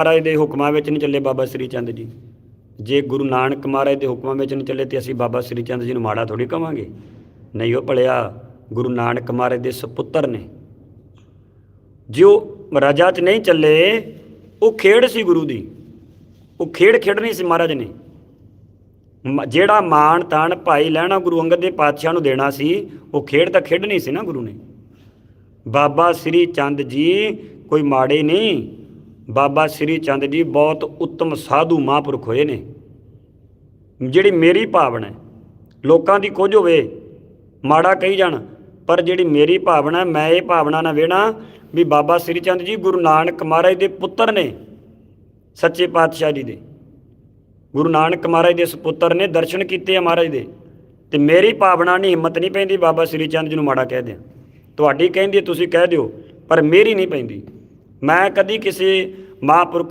ਮਹਾਰਾਜ ਦੇ ਹੁਕਮਾਂ ਵਿੱਚ ਨਹੀਂ ਚੱਲੇ ਬਾਬਾ ਸ੍ਰੀ ਚੰਦ ਜੀ। ਜੇ ਗੁਰੂ ਨਾਨਕ ਮਹਾਰਾਜ ਦੇ ਹੁਕਮਾਂ ਵਿੱਚ ਨਹੀਂ ਚੱਲੇ ਤੇ ਅਸੀਂ ਬਾਬਾ ਸ੍ਰੀ ਚੰਦ ਜੀ ਨੂੰ ਮਾੜਾ ਥੋੜੀ ਕਵਾਂਗੇ। ਨਹੀਂ ਉਹ ਭਲਿਆ, ਗੁਰੂ ਨਾਨਕ ਮਹਾਰਾਜ ਦੇ ਸੁਪੁੱਤਰ ਨੇ। ਜੋ ਰਾਜਾ 'ਚ ਨਹੀਂ ਚੱਲੇ, ਉਹ ਖੇਡ ਸੀ ਗੁਰੂ ਦੀ। ਉਹ ਖੇਡ ਖੇਡਣੀ ਸੀ ਮਹਾਰਾਜ ਨੇ। ਜਿਹੜਾ ਮਾਣ ਤਾਣ ਭਾਈ ਲੈਣਾ ਗੁਰੂ ਅੰਗਦ ਦੇ ਪਾਤਸ਼ਾਹ ਨੂੰ ਦੇਣਾ ਸੀ, ਉਹ ਖੇਡ ਤਾਂ ਖੇਡਣੀ ਸੀ ਨਾ ਗੁਰੂ ਨੇ। ਬਾਬਾ ਸ੍ਰੀ ਚੰਦ ਜੀ ਕੋਈ ਮਾੜੇ ਨਹੀਂ। ਬਾਬਾ ਸ੍ਰੀ ਚੰਦ ਜੀ ਬਹੁਤ ਉੱਤਮ ਸਾਧੂ ਮਹਾਂਪੁਰਖ ਹੋਏ ਨੇ। ਜਿਹੜੀ ਮੇਰੀ ਭਾਵਨਾ ਹੈ, ਲੋਕਾਂ ਦੀ ਕੁਝ ਹੋਵੇ, ਮਾੜਾ ਕਹੀ ਜਾਣ, ਪਰ ਜਿਹੜੀ ਮੇਰੀ ਭਾਵਨਾ ਮੈਂ ਇਹ ਭਾਵਨਾ ਨਾ ਵੇਣਾ ਵੀ ਬਾਬਾ ਸ੍ਰੀ ਚੰਦ ਜੀ ਗੁਰੂ ਨਾਨਕ ਮਹਾਰਾਜ ਦੇ ਪੁੱਤਰ ਨੇ, ਸੱਚੇ ਪਾਤਸ਼ਾਹ ਜੀ ਦੇ। ਗੁਰੂ ਨਾਨਕ ਮਹਾਰਾਜ ਦੇ ਸੁਪੁੱਤਰ ਨੇ ਦਰਸ਼ਨ ਕੀਤੇ ਆ ਮਹਾਰਾਜ ਦੇ, ਤੇ ਮੇਰੀ ਭਾਵਨਾ ਨਹੀਂ, ਹਿੰਮਤ ਨਹੀਂ ਪੈਂਦੀ ਬਾਬਾ ਸ੍ਰੀ ਚੰਦ ਜੀ ਨੂੰ ਮਾੜਾ ਕਹਿ ਦਿਆਂ ਤੁਹਾਡੀ ਕਹਿੰਦੀ ਤੁਸੀਂ ਕਹਿ ਦਿਓ, ਪਰ ਮੇਰੀ ਨਹੀਂ ਪੈਂਦੀ। ਮੈਂ ਕਦੀ ਕਿਸੇ ਮਹਾਂਪੁਰਖ